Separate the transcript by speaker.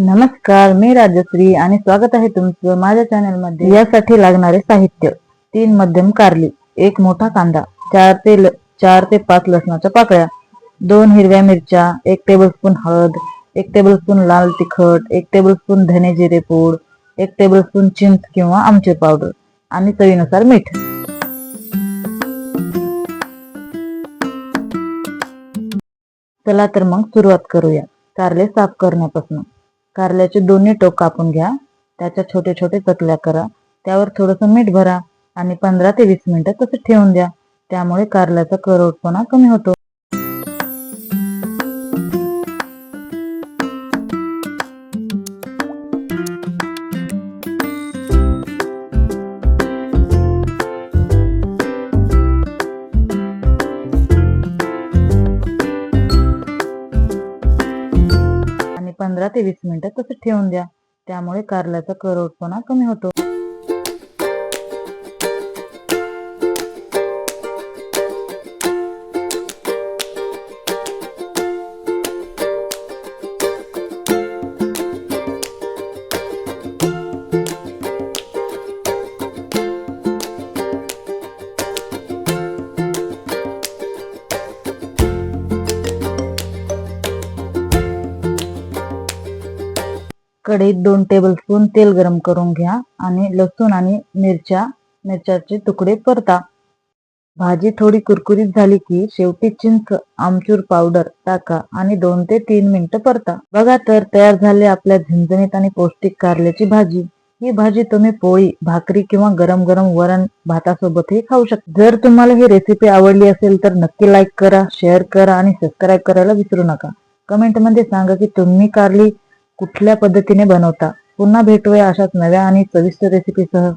Speaker 1: नमस्कार मी राजश्री आणि स्वागत आहे तुमचं माझ्या चॅनलमध्ये यासाठी लागणारे साहित्य तीन मध्यम कारली एक मोठा कांदा चार ते ल- चार ते पाच लसणाच्या पाकळ्या दोन हिरव्या मिरच्या एक टेबलस्पून हळद एक टेबलस्पून लाल तिखट एक टेबलस्पून धने जिरे पूड एक टेबलस्पून चिंच किंवा आमचे पावडर आणि चवीनुसार मीठ. चला तर मग सुरुवात करूया. कारले साफ करण्यापासून. कारल्याचे दोन्ही टोक कापून घ्या. त्याच्या छोटे छोटे चकल्या करा. त्यावर थोडस मीठ भरा आणि पंधरा ते वीस मिनिटं तसं ठेवून द्या. त्यामुळे कारल्याचा करवटपणा कमी होतो. पंधरा ते वीस मिनिटं तसं ठेवून द्या. त्यामुळे कारल्याचा करवटपणा कमी होतो. कढईत दोन टेबलस्पून तेल गरम करून घ्या आणि लसूण आणि मिरच्या मिरच्याचे तुकडे परता. भाजी थोडी कुरकुरीत झाली की शेवटी चिंच आमचूर पावडर टाका आणि दोन ते तीन मिनिटं परता. बघा तर तयार झाले आपल्या झणझणीत आणि पौष्टिक कारल्याची भाजी. ही भाजी तुम्ही पोळी भाकरी किंवा गरम गरम वरण भातासोबतही खाऊ शकता. जर तुम्हाला ही रेसिपी आवडली असेल तर नक्की लाईक करा शेअर करा आणि सबस्क्राईब करायला विसरू नका. कमेंटमध्ये सांगा की तुम्ही कारली कुठल्या पद्धतीने बनवता? पुन्हा भेटूया अशाच नव्या आणि चविष्ट रेसिपीसह